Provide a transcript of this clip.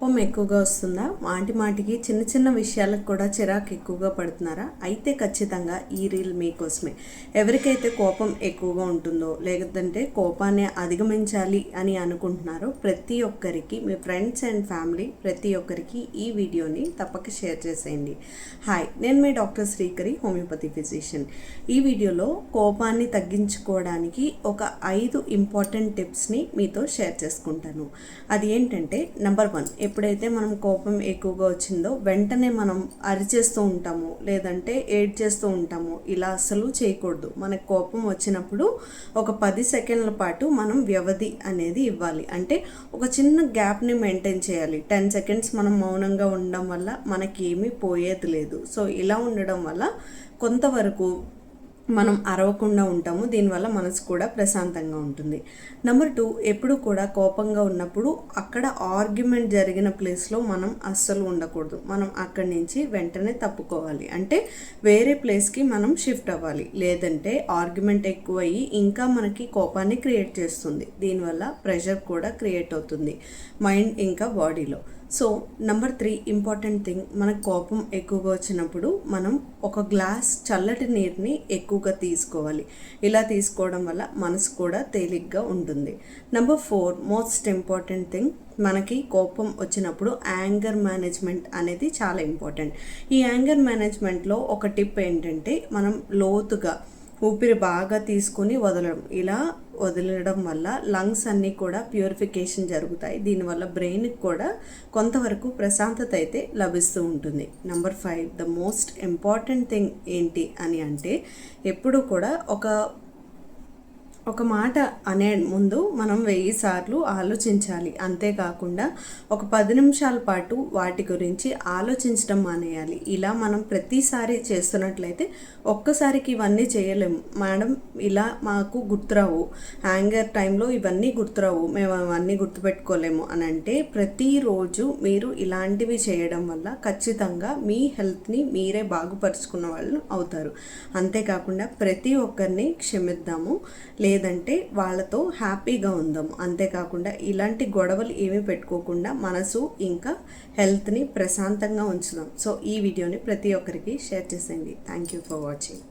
కోపం ఎక్కువగా వస్తుందా? మాటి మాటికి చిన్న చిన్న విషయాలకు కూడా చిరాకు ఎక్కువగా పడుతున్నారా? అయితే ఖచ్చితంగా ఈ రీల్ మీకోసమే. ఎవరికైతే కోపం ఎక్కువగా ఉంటుందో లేదంటే కోపాన్ని అధిగమించాలి అని అనుకుంటున్నారో ప్రతి ఒక్కరికి మీ ఫ్రెండ్స్ అండ్ ఫ్యామిలీ ప్రతి ఒక్కరికి ఈ వీడియోని తప్పక షేర్ చేసేయండి. హాయ్ నేను మీ డాక్టర్ శ్రీకరి హోమియోపతి ఫిజిషియన్. ఈ వీడియోలో కోపాన్ని తగ్గించుకోవడానికి ఒక ఐదు ఇంపార్టెంట్ టిప్స్ని మీతో షేర్ చేసుకుంటాను. అది ఏంటంటే నెంబర్ వన్ ఎప్పుడైతే మనం కోపం ఎక్కువగా వచ్చిందో వెంటనే మనం అరిచేస్తూ ఉంటాము లేదంటే ఏడ్ చేస్తూ ఉంటాము. ఇలా అసలు చేయకూడదు. మనకు కోపం వచ్చినప్పుడు ఒక పది సెకండ్ల పాటు మనం వ్యవధి అనేది ఇవ్వాలి. అంటే ఒక చిన్న గ్యాప్ని మెయింటైన్ చేయాలి. టెన్ సెకండ్స్ మనం మౌనంగా ఉండడం వల్ల మనకి ఏమీ పోయేది లేదు. సో ఇలా ఉండడం వల్ల కొంతవరకు మనం అరవకుండా ఉంటాము దీనివల్ల మనసు కూడా ప్రశాంతంగా ఉంటుంది. నెంబర్ టూ ఎప్పుడు కూడా కోపంగా ఉన్నప్పుడు అక్కడ ఆర్గ్యుమెంట్ జరిగిన ప్లేస్లో మనం అస్సలు ఉండకూడదు. మనం అక్కడి నుంచి వెంటనే తప్పుకోవాలి. అంటే వేరే ప్లేస్కి మనం షిఫ్ట్ అవ్వాలి. లేదంటే ఆర్గ్యుమెంట్ ఎక్కువయ్యి ఇంకా మనకి కోపాన్ని క్రియేట్ చేస్తుంది. దీనివల్ల ప్రెషర్ కూడా క్రియేట్ అవుతుంది. మైండ్ ఇంకా బాడీలో so number three important thing మనకు కోపం ఎక్కువగా వచ్చినప్పుడు మనం ఒక గ్లాస్ చల్లటి నీరుని ఎక్కువగా తీసుకోవాలి. ఇలా తీసుకోవడం వల్ల మనసు కూడా తేలిగ్గా ఉంటుంది. Number four most important thing మనకి కోపం వచ్చినప్పుడు యాంగర్ మేనేజ్మెంట్ అనేది చాలా ఇంపార్టెంట్ ఈ యాంగర్ మేనేజ్మెంట్లో ఒక టిప్ ఏంటంటే మనం లోతుగా ఊపిరి బాగా తీసుకుని వదలడం. ఇలా వదిలడం వల్ల లంగ్స్ అన్నీ కూడా ప్యూరిఫికేషన్ జరుగుతాయి. దీనివల్ల బ్రెయిన్కి కూడా కొంతవరకు ప్రశాంతత అయితే లభిస్తూ ఉంటుంది. Number five the most important thing ఏంటి అని అంటే ఎప్పుడు కూడా ఒక ఒక మాట అనే ముందు మనం వెయ్యి సార్లు ఆలోచించాలి. అంతేకాకుండా ఒక పది నిమిషాల పాటు వాటి గురించి ఆలోచించడం మానేయాలి. ఇలా మనం ప్రతిసారి చేస్తున్నట్లయితే ఒక్కసారికి ఇవన్నీ చేయలేము మేడం ఇలా మాకు గుర్తురావు. హ్యాంగర్ టైంలో ఇవన్నీ గుర్తురావు. మేము అవన్నీ గుర్తుపెట్టుకోలేము అని అంటే ప్రతిరోజు మీరు ఇలాంటివి చేయడం వల్ల ఖచ్చితంగా మీ హెల్త్ని మీరే బాగుపరుచుకున్న వాళ్ళు అవుతారు. అంతేకాకుండా ప్రతి ఒక్కరిని క్షమిద్దాము. లేదు లేదంటే వాళ్ళతో హ్యాపీగా ఉందాం. అంతేకాకుండా ఇలాంటి గొడవలు ఏమీ పెట్టుకోకుండా మనసు ఇంకా హెల్త్ని ప్రశాంతంగా ఉంచుదాం. సో ఈ వీడియోని ప్రతి ఒక్కరికి షేర్ చేసేయండి. Thank you for watching.